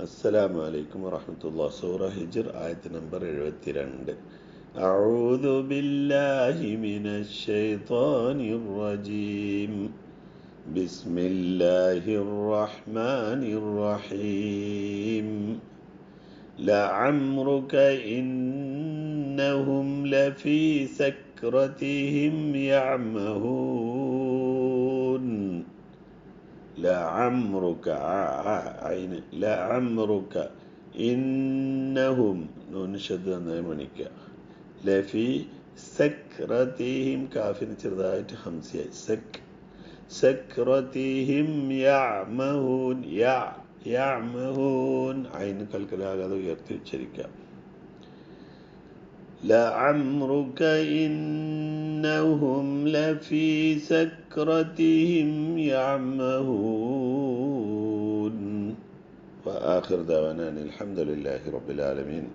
السلام عليكم ورحمة الله سورة هجر آية نمبر 72 أعوذ بالله من الشيطان الرجيم بسم الله الرحمن الرحيم لعمرك إنهم لفي سكرتهم يعمهون لعمرك عين لعمرك إنهم نشد نيمنك لفي سكرتهم كافين تردايت خمسية سك سكرتهم يعمهون يع يعمهون عين كالكلا يكتب شركة لعمرك إنهم لفي سكرتهم يعمهون. وآخر دعوانا الحمد لله رب العالمين.